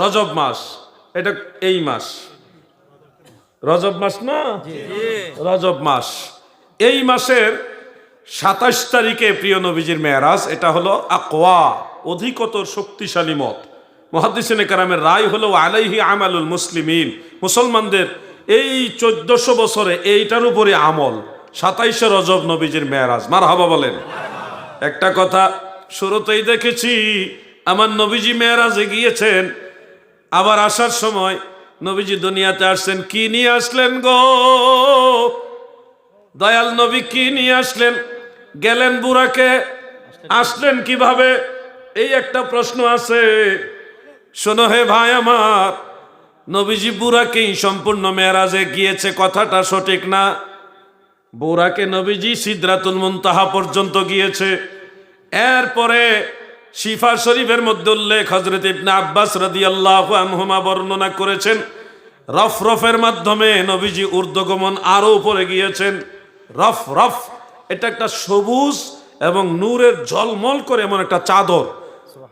রজব মাস এটা এই মাস। রজব মাস না? রজব মাস। এই মাসের সাতাশ তারিখে প্রিয় নবীজির মেয়ারাজ এটা হলো আকোয়া অধিকতর শক্তিশালী মত। মহাদিসিনে কারামের রায় হলো আলাইহি আমালুল মুসলিমিন। মুসলমানদের এই চোদ্দশো বছরে এইটার উপরে আমল। সাতাইশে রজব নবীজির মেয়ারাজ। মার হাবা বলেন। একটা কথা শুরুতেই দেখেছি আমার নবীজি মেয়ারাজে গিয়েছেন আবার আসার সময় নবীজি দুনিয়াতে আসছেন, কি নিয়ে আসলেন গো? দয়াল নবী, কি নিয়ে আসলেন? গেলেন বুড়াকে? আসলেন কীভাবে? এই একটা প্রশ্ন আছে। শোনো হে ভাই আমার, নবীজি বুড়াকেই সম্পূর্ণ মেয়ারাজে গিয়েছে, কথাটা সঠিক না। বুড়াকে নবীজি সিদ্রাতুল মুনতাহা পর্যন্ত গিয়েছে। এরপরে শিফা শরীফের মধ্যে উল্লেখ হজরত ইবনে আব্বাস রাদিয়াল্লাহু আনহুমা বর্ণনা করেছেন রফ রফের মাধ্যমে নবীজি ঊর্ধ্বগমন আরও উপরে গিয়েছেন। রফ রফ এটা একটা সবুজ এবং নূরের ঝলমল করে এমন একটা চাদর।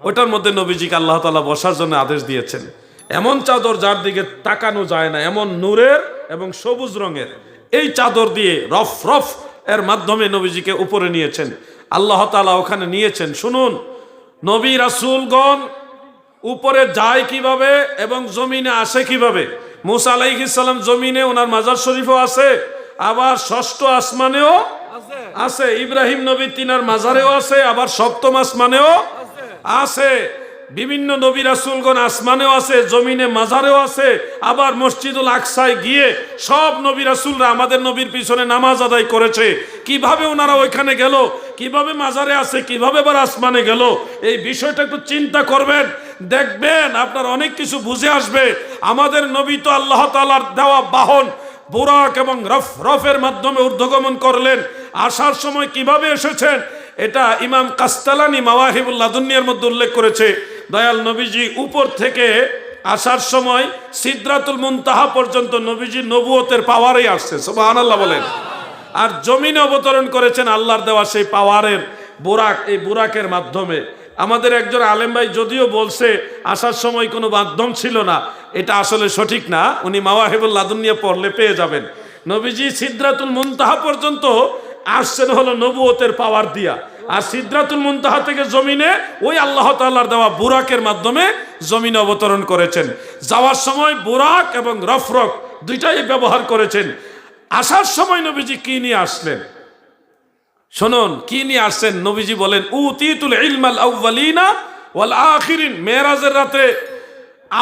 ওটার মধ্যে নবীজিকে আল্লাহ তাআলা বসার জন্য আদেশ দিয়েছেন। এমন চাদর যার দিকে তাকানো যায় না, এমন নূরের এবং সবুজ রঙের। এই চাদর দিয়ে রফ রফ এর মাধ্যমে নবীজিকে উপরে নিয়েছেন। আল্লাহ তাআলা ওখানে নিয়েছেন। শুনুন নবী রাসূলগণ উপরে যায় কীভাবে এবং জমিনে আসে কীভাবে? মুসা আলাইহিসসালাম জমিনে ওনার মাজার শরীফও আছে, আবার ষষ্ঠ আসমানেও আছে, ইব্রাহিম নবী তিনার মাজারেও আছে, আবার সপ্তম আসমানেও আছে, বিভিন্ন নবী রাসূলগণ আসমানেও আছে, জমিনে মাজারেও আছে, আবার মসজিদুল আকসায় গিয়ে সব নবী রাসুলরা আমাদের নবীর পিছনে নামাজ আদায় করেছে। কীভাবে ওনারা ওইখানে গেল? কীভাবে মাজারে আছে, কীভাবে আবার আসমানে গেল, এই বিষয়টা একটু চিন্তা করবেন। দেখবেন আপনার অনেক কিছু বুঝে আসবে। আমাদের নবী তো আল্লাহ তাআলার দেওয়া বাহন, বোরাক এবং রফ, রফের মাধ্যমে ঊর্ধ্বগমন করলেন। আসার সময় কীভাবে এসেছেন, এটা ইমাম কাস্তালানি মাওয়াহিবুল্লাহ দুনিয়ার মধ্যে উল্লেখ করেছে। দয়াল নবীজি উপর থেকে আসার সময় সিদ্রাতুল মুনতাহা পর্যন্ত নবীজি নবুয়তের পাওয়ারেই আসছে, সুবহানাল্লাহ বলেন। আর জমিনে অবতরণ করেছেন আল্লাহর দেওয়া সেই পাওয়ারের বোরাক, এই বোরাকের মাধ্যমে। আমাদের একজন আলেম ভাই যদিও বলছে, আসার সময় কোনো মাধ্যম ছিল না। এটা আসলে সঠিক না। উনি মাওয়াহিবুল লাদুনিয়া পড়লে পেয়ে যাবেন। নবীজি সিদ্রাতুল মুনতাহা পর্যন্ত আসছেন হলো নবুয়তের পাওয়ার দিয়া। আর সিদ্রাতুল মুনতাহা থেকে জমিনে ওই আল্লাহ তাআলার দেওয়া বুরাকের মাধ্যমে জমিনে অবতরণ করেছেন। যাওয়ার সময় বুরাক এবং রফরক দুইটাই ব্যবহার করেছেন। আসার সময় নবীজি কি নিয়ে আসলেন? শুনুন, কি নিয়ে আসছেন? নবীজি বলেন, উতিতুল ইলমাল আউয়ালিনা ওয়াল আখিরিন। মেরাজের রাতে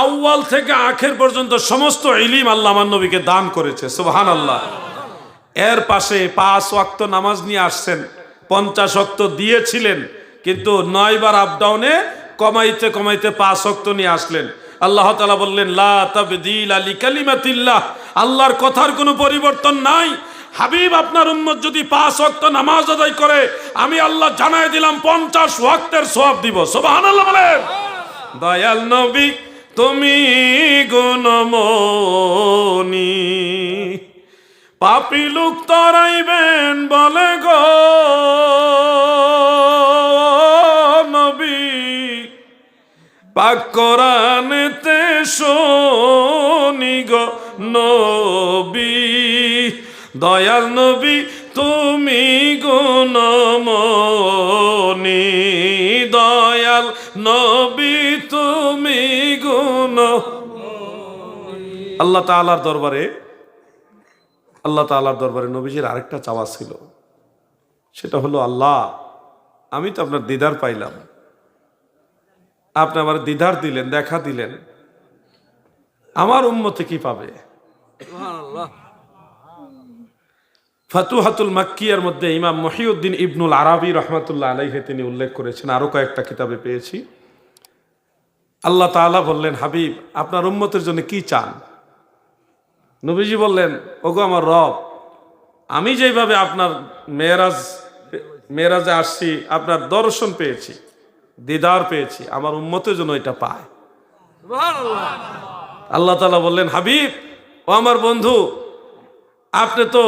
আউয়াল থেকে আখের পর্যন্ত সমস্ত ইলিম আল্লাহ আমার নবীকে দান করেছে, সুবহানাল্লাহ। এর পাশে পাঁচ ওয়াক্ত নামাজ নিয়ে আসছেন, পঞ্চাশ ওয়াক্ত দিয়েছিলেন, কিন্তু নয়বার আপ ডাউনে কমাইতে কমাইতে পাঁচ ওয়াক্ত নিয়ে আসলেন। আল্লাহ তালা বললেন, লা আল্লাহর কথার কোনো পরিবর্তন নাই। হাবিব, আপনার উম্মত যদি পাঁচ ওয়াক্ত নামাজ আদায় করে, আমি আল্লাহ জানাই দিলাম, পঞ্চাশ ওয়াক্তের সওয়াব দিব। সুবহানাল্লাহ বলেন। দয়াল নবী, তুমি গুণমনি পাপি লোক তরাইবেন বলে গো। পাক কোরআনেতে শুনি গো নবী, দয়াল নবী, তুমি গুণমনি দয়াল নবী, তুমি গুণ আল্লাহ তালার দরবারে, আল্লাহ তালার দরবারে নবীজির আরেকটা চাওয়া ছিল, সেটা হলো, আল্লাহ, আমি তো আপনার দিদার পাইলাম। আপনি আমার দিদার দিলেন দেখা দিলেন। আমার উম্মতে কি পাবে? ফাতুহাতুল মাক্কিয়ার মধ্যে ইমাম মহিউদ্দিন ইবনুল আরবি রহমাতুল্লাহ আলাইহে তিনি উল্লেখ করেছেন আরও কয়েকটা কিতাবে পেয়েছি। আল্লাহ তাআলা বললেন হাবিব আপনার উম্মতের জন্য কি চান? নবীজি বললেন ওগো আমার রব আমি যেভাবে আপনার মেয়েরাজ মেয়েরাজে আসছি আপনার দর্শন পেয়েছি। দিদার পেয়েছি আমার উম্মতের জন্য এটা পায়। আল্লাহ তালা বললেন হাবিব ও আমার বন্ধু আপনি তো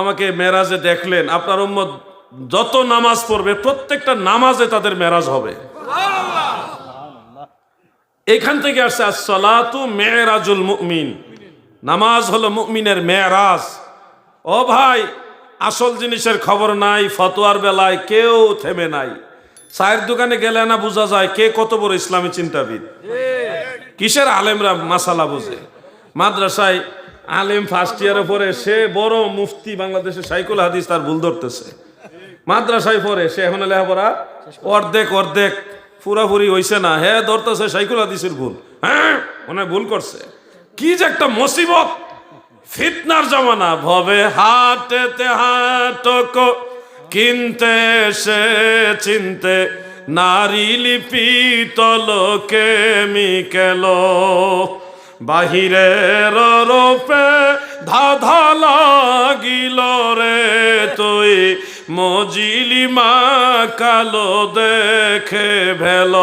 আমাকে মেরাজে দেখলেন আপনার উম্মত যত নামাজ পড়বে প্রত্যেকটা নামাজে তাদের মেরাজ হবে। এখান থেকে আসছে আসসালাতু মেয়েরাজুল মুমিন। নামাজ হলো মুমিনের মেয়েরাজ ও ভাই আসল জিনিসের খবর নাই ফতোয়ার বেলায় কেউ থেমে নাই। চায়ের দোকানে গেলে না বোঝা যায় কে কত বড় ইসলামী চিন্তাবিদ। কিসের আলেমরা মাসালা বুঝে? মাদ্রাসায় আলেম ফার্স্ট ইয়ারে পরে সে বড় মুফতি বাংলাদেশের সাইকুল হাদিস তার ভুল ধরতেছে। মাদ্রাসায় পরে সে এখন লেখাপড়া অর্ধেক অর্ধেক পুরাপুরি হইছে না। হ্যাঁ ধরতেছে সাইকুল হাদিসের ভুল। হ্যাঁ মনে ভুল করছে। কি যে একটা মুসিবত! ফিতনার জমানা, ভবে হাটেতে হাটক কিনতে সে চিনতে, নারী লিপি তলকে মিকেল। বাহিরের রূপে ধাধা লাগিল রে তুই মজিলি মা কালো দেখে ভেল।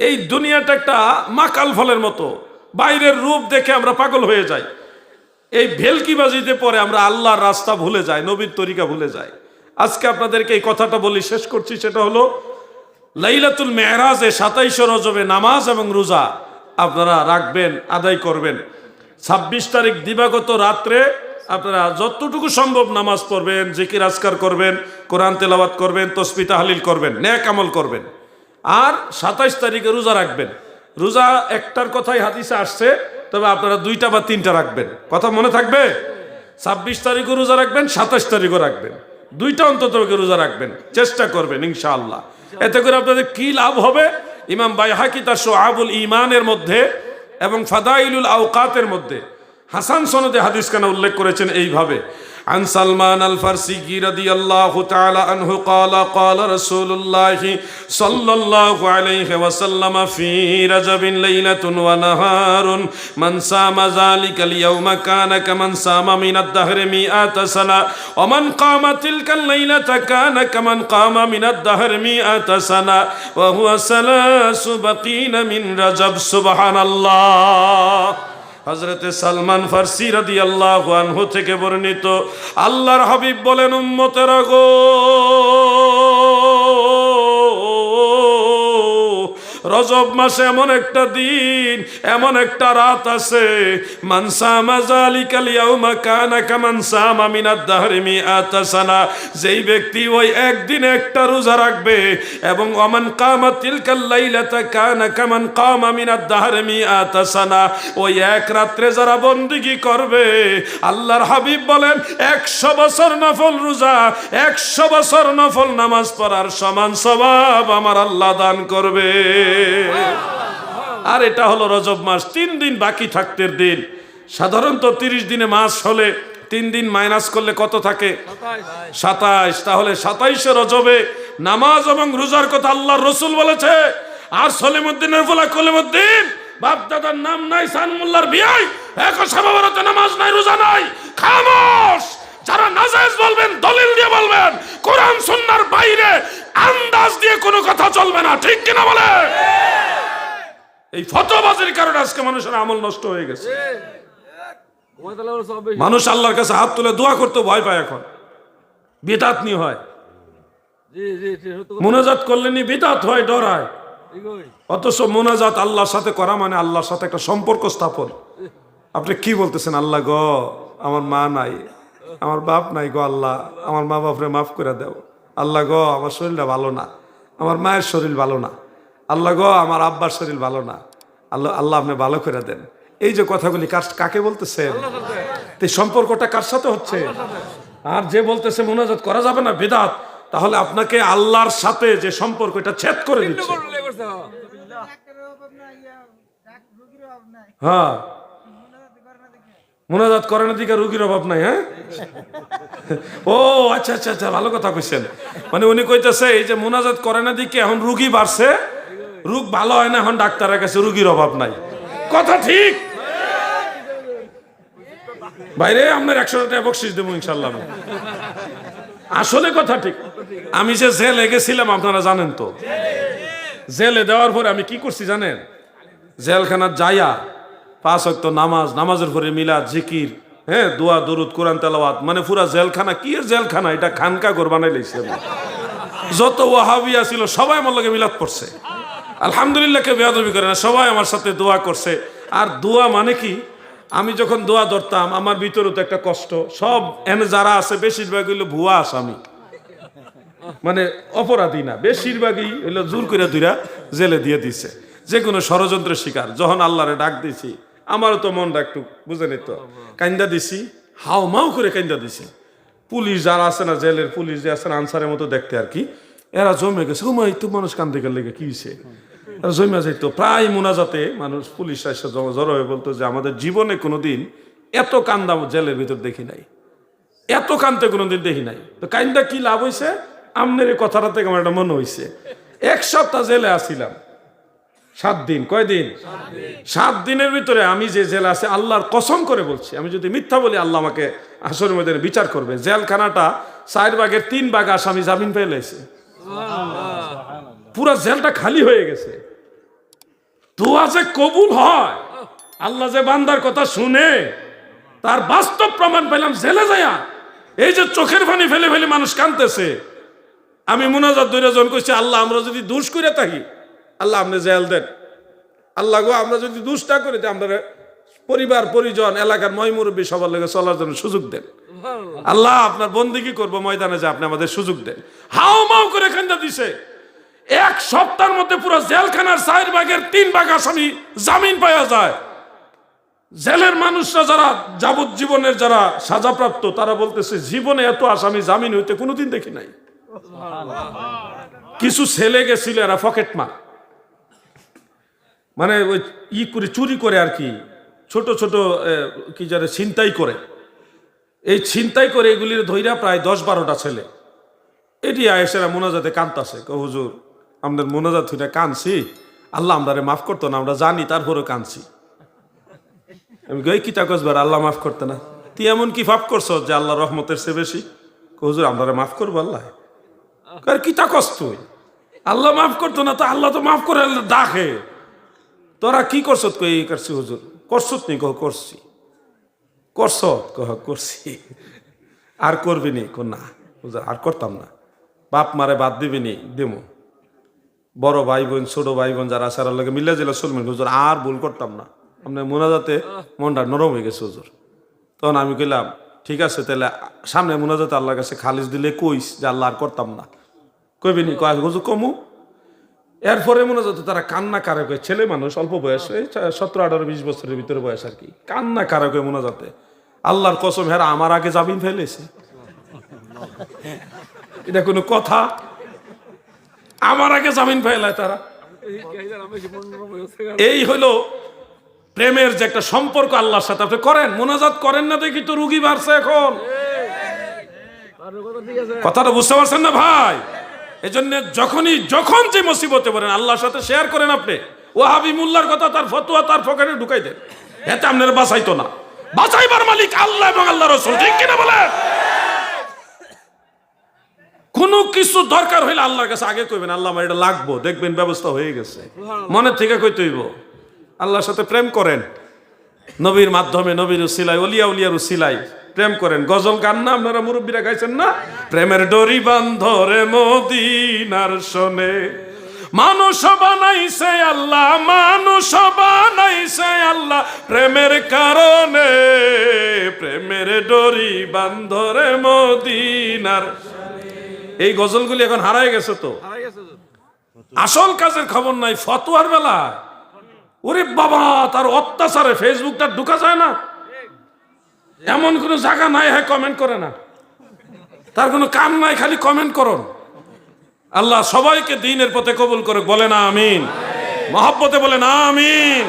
এই দুনিয়াটা একটা মাকাল ফলের মতো, বাইরের রূপ দেখে আমরা পাগল হয়ে যাই। এই ভেলকিবাজিতে পরে আমরা আল্লাহর রাস্তা ভুলে যাই, নবীর তরিকা ভুলে যাই। আজকে আপনাদেরকে এই কথাটা বলি, শেষ করছি, সেটা হলো, লাইলাতুল মেহরাজে সাতাইশে রজবে নামাজ এবং রোজা, আপনারা রাখবেন, আদায় করবেন। ছাব্বিশ তারিখ দিবাগত রাত্রে আপনারা যতটুকু সম্ভব নামাজ পড়বেন, জিকির আজকার করবেন, কোরআন তেলাওয়াত করবেন, তসবি তাহলিল করবেন ন্যাক আমল করবেন। আর সাতাইশ তারিখে রোজা রাখবেন। রোজা একটার কথাই হাদিসে আসছে তবে আপনারা দুইটা বা তিনটা রাখবেন। কথা মনে থাকবে? ছাব্বিশ তারিখও রোজা রাখবেন, সাতাশ তারিখও রাখবেন। দুইটা অন্তত রোজা রাখবেন। চেষ্টা করবেন, ইনশাআল্লাহ। এতে করে আপনাদের কি লাভ হবে? ইমাম বাইহাকি তার সোহাবুল ইমানের মধ্যে এবং ফাদাইলুল আওকাতের মধ্যে। হাসান সনদে হাদিস খানা উল্লেখ করেছেন এইভাবে। عن سلمان الفارسي رضي الله تعالى عنه قال قال رسول الله صلى الله عليه وسلم في رجب ليلة ونهار من سام ذلك اليوم كان كمن سام من الدهر مئة سنة ومن قام تلك الليلة كان كمن قام من الدهر مئة سنة وهو ثلاث بقين من رجب سبحان الله হজরতে সালমান ফার্সি রাদি আল্লাহ আনহু থেকে বর্ণিত আল্লাহর হাবিব বলেন উম্মতের গো রজব মাসে এমন একটা দিন, এমন একটা রাত আছে। যেই ব্যক্তি ওই একদিন একটা রোজা রাখবে এবং ওমান কামা কানা কামান কামা মিনাদ দাহরি মিআতা সানা। ওই এক রাত্রে যারা বন্দিগি করবে, আল্লাহর হাবিব বলেন, একশো বছর নফল রোজা, একশো বছর নফল নামাজ পড়ার সমান স্বভাব আমার আল্লাহ দান করবে। আর এটা হলো রজব মাস। তিন দিন বাকি থাকতের দিন। সাধারণত তিরিশ দিনে মাস হলে তিন দিন মাইনাস করলে কত থাকে? সাতাইশ। তাহলে সাতাইশে রজবে নামাজ এবং রোজার কথা আল্লাহর রসুল বলেছে। আর সলিমুদ্দিনের বলা কলিমুদ্দিন বাপ দাদার নাম নাই সানমুল্লার বিয়াই। এখন নামাজ নাই, রোজা নাই। খামোশ! যারা নাজায়েজ বলবেন দলিল দিয়ে বলবেন কোরআন সুন্নাহর বাইরে আন্দাজ দিয়ে কোনো কথা চলবে না ঠিক কিনা বলে? এই ফতোবাজির কারণে আজকে মানুষের আমল নষ্ট হয়ে গেছে। মানুষ আল্লাহর কাছে হাত তুলে দোয়া করতে ভয় পায় এখন। বিদাত নি হয়। মোনাজাত করলে নি বিদাত হয় ডরায়। অথচ মোনাজাত আল্লাহর সাথে করা মানে আল্লাহর সাথে একটা সম্পর্ক স্থাপন। আপনি কি বলতেছেন আল্লাহ গ আমার মা নাই। আমার বাপ নাই গো আল্লাহ আমার মা বাপরে মাফ করে দাও। আল্লাহ গ আমার শরীরটা ভালো না। আমার মায়ের শরীর ভালো না। আল্লাহ গ আমার আব্বার শরীর ভালো না। আল্লাহ আল্লাহ আপনি ভালো করে দেন। এই যে কথাগুলি কার কাকে বলতেছেন? তো এই সম্পর্কটা কার সাথে হচ্ছে? আর যে বলতেছে মোনাজাত করা যাবে না বেদাত তাহলে আপনাকে আল্লাহর সাথে যে সম্পর্ক এটা ছেদ করে দিচ্ছে। হ্যাঁ মোনাজাত করে না দেখে মোনাজাত করানোর দিকে রুগীর অভাব নাই হ্যাঁ? ও আচ্ছা আচ্ছা আচ্ছা ভালো কথা কইছেন। মানে উনি কইতেছে, এই যে মোনাজাত করে না দিকে এখন রুগী বাড়ছে, রোগ ভালো হয় না, এখন ডাক্তারের কাছে রুগীর অভাব নাই। কথা ঠিক? বাইরে আপনার একশো টাকা বকশিস দেবো ইনশাল্লাহ আসলে কথা ঠিক। আমি যে জেলে গেছিলাম, আপনারা জানেন তো। জেলে দেওয়ার পরে আমি কি করছি জানেন? জেলখানার যাইয়া পাঁচ অক্ত নামাজ, নামাজের পরে মিলাদ, জিকির হ্যাঁ দোয়া, দরুদ, কোরআন, তেলাওয়াত মানে পুরা জেলখানা, কি জেলখানা? এটা খানকা ঘর বানাই আমি। যত ওয়াহাবিয়া ছিল, সবাই আমার লগে মিলাদ পড়ছে আলহামদুলিল্লাহ কেউ বেয়াদবি করে না, সবাই আমার সাথে দোয়া করছে। আর দোয়া মানে কি? আমি যখন দোয়া ধরতাম, আমার ভিতরে তো একটা কষ্ট। সব এনে যারা আছে বেশিরভাগ হইল ভুয়া আসামি। মানে অপরাধী না, বেশিরভাগই হইল জোর করে দুইরা জেলে দিয়ে দিছে। যে কোনো ষড়যন্ত্রের শিকার, যখন আল্লাহরে ডাক দিছি আমারও তো মনটা একটু বুঝেনি তো? কান্দা দিছি হাও মাও করে কান্দা দিছি। পুলিশ যারা আছে না জেলের পুলিশ যে আছে না আনসারের মতো দেখতে আর কি এরা জমে গেছে। ও তো মানুষ কান্দে গেলে কি হয়েছে এরা জমে যাইতো প্রায় মোনাজাতে মানুষ পুলিশ এসে জড়ো হয়ে বলতো যে আমাদের জীবনে কোনোদিন এত কান্দা জেলের ভিতর দেখি নাই। এত কানতে কোনোদিন দেখি নাই। তো কাইন্দা কি লাভ হয়েছে আমনের এই কথাটা থেকে আমার একটা মনে হয়েছে এক সপ্তাহ জেলে আসিলাম। সাত দিন কয়দিন সাত দিনের ভিতরে আমি যে জেল আছে, আল্লাহর কসম করে বলছি। আমি যদি মিথ্যা বলি, আল্লাহ আমাকে আসরের মধ্যে বিচার করবে। জেলখানাটা চার ভাগের তিন ভাগ আসামি জামিন পেয়ে লেছে পুরা জেলটা খালি হয়ে গেছে। দোয়া যে কবুল হয়, আল্লাহ যে বান্দার কথা শুনে, তার বাস্তব প্রমাণ পেলাম জেলে যায়া। এই যে চোখের পানি ফেলে ফেলে মানুষ কানতেছে আমি মোনাজাত দুইটা জন কইছি, আল্লাহ, আমরা যদি দুষ করে থাকি আল্লাহ আপনি জেল দেন। আল্লাহ গো আমরা যদি দুষ্টা করে আমরা পরিবার পরিজন এলাকার ময় মুরব্বী সবার লেগে চলার জন্য সুযোগ দেন। আল্লাহ আপনার বন্দিগি করব? ময়দানে যে আপনি আমাদের সুযোগ দেন। হাও মাও করে কান্দা দিছে। এক সপ্তাহের মধ্যে পুরো জেলখানার চার ভাগের তিন ভাগ আসামি জামিন পাওয়া যায়। জেলের মানুষরা যারা যাবজ্জীবনের যারা সাজাপ্রাপ্ত তারা বলতেছে জীবনে এত আসামি জামিন হইতে কোনোদিন দেখি নাই। কিছু ছেলে গেছিল এরা মার। মানে ওই ই করে, চুরি করে আর কি, ছোট ছোট কি জানে, ছিনতাই করে। এই ছিনতাই করে এগুলির ধৈরা প্রায় দশ বারোটা ছেলে। এটি আয়েসেরা মোনাজাতে কানতাছে। কো, হুজুর, আমাদের মোনাজাত হইটা কানছি। আল্লাহ আমরারে মাফ করতো না, আমরা জানি, তারপরেও কানছি। আমি গই কিতা কসবার আল্লাহ মাফ করতে না। তুই এমন কি ভাব করছ যে আল্লাহ রহমতের সে বেশি? হুজুর আমরা মাফ করব আল্লাহ? আর কিতা কস তুই? আল্লাহ মাফ করতো না, তো আল্লাহ তো মাফ করে ডাকে তোরা কি করছত কই করছি হুজুর? করছত নি কহ, করছি। করছ কহ, করছি। আর করবি নি? না। হুজুর, আর করতাম না। বাপ মারে বাদ দিবি নি? দেমো। বড় ভাই বোন ছোট ভাই বোন যারা সারা লাগে মিলে জেলা চলবেন। হুজুর, আর ভুল করতাম না। আপনার মোনাজাতে মনটা নরম হয়ে গেছে হুজুর। তখন আমি কইলাম, ঠিক আছে, তাহলে সামনে মোনাজাতে আল্লাহর কাছে খালিজ দিলে কইস যে আল্লাহ আর করতাম না। কইবি নি? কয়, হুজুর, কমু। এরপরে মনে হতো তারা কান্না কারক হয়ে ছেলে মানুষ অল্প বয়স সতেরো আঠারো বিশ বছরের ভিতরে বয়স আর কি। কান্না কারক হয়ে মনে যাতে আল্লাহর কসম হেরা আমার আগে জামিন ফেলেছে। এটা কোনো কথা? আমার আগে জামিন ফেলায় তারা। এই হলো প্রেমের যে একটা সম্পর্ক আল্লাহর সাথে। আপনি করেন মোনাজাত করেন না দেখি তো রুগী বাড়ছে এখন। কথাটা বুঝতে পারছেন না ভাই? এই জন্য যখনই যখন যে মুসিবতে পড়েন আল্লাহর সাথে শেয়ার করেন আপনি। ও হাবিমুল্লার কথা তার ফতোয়া তার পকেটে ঢুকাই দেন। এতে আপনার বাঁচাইতো না। বাঁচাইবার মালিক আল্লাহ এবং আল্লাহ রসুল ঠিক কিনা বলেন? কোনো কিছু দরকার হইলে আল্লাহর কাছে আগে কইবেন আল্লাহ আমার এটা লাগবো দেখবেন ব্যবস্থা হয়ে গেছে। মনের থেকে কইতে হইব আল্লাহর সাথে প্রেম করেন। নবীর মাধ্যমে নবীর উসিলাই অলিয়া উলিয়ার উসিলাই প্রেম করেন। গজল গান না আপনারা মুরব্বীরা গাইছেন না? প্রেমের ডরি বান্ধরে মদিনার শোনে। মানুষ বানাইছে আল্লাহ মানুষ বানাইছে আল্লাহ। প্রেমের কারণে প্রেমের ডরি বান্ধরে মদিনার এই গজলগুলি এখন হারাই গেছে তো? আসল কাজের খবর নাই ফতোয়ার বেলা। ওরে বাবা তার অত্যাচারে ফেসবুকটা ঢুকা যায় না? এমন কোনো জায়গা নাই হ্যাঁ কমেন্ট করে না। তার কোনো কাম নাই, খালি কমেন্ট করুন। আল্লাহ সবাইকে দিনের পথে কবুল করে বলে না আমিন। মহব্বতে বলে না আমিন।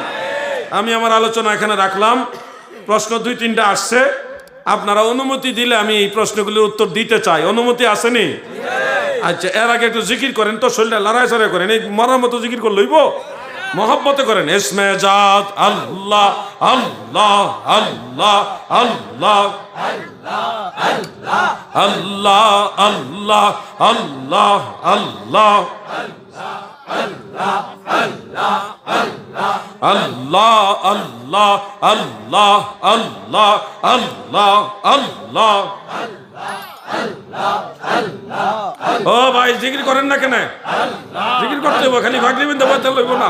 আমি আমার আলোচনা এখানে রাখলাম। প্রশ্ন দুই, তিনটা আসছে। আপনারা অনুমতি দিলে আমি এই প্রশ্নগুলির উত্তর দিতে চাই। অনুমতি আসেনি? আচ্ছা এর আগে একটু জিকির করেন তো, শরীরটা লড়াই সরাই করেন। এই মরার মতো জিকির করে লইব মহব্বতে করেন এসমে জাত আল্লাহ আল্লাহ আল্লাহ আল্লাহ আল্লাহ আল্লাহ আল্লাহ আল্লাহ আল্লাহ আল্লাহ আল্লাহ আল্লাহ আল্লাহ আল্লাহ ও ভাই জিকির করেন না কেন? জিকির করতে হবে খালি ভাগরিবেন বলতে লইব না।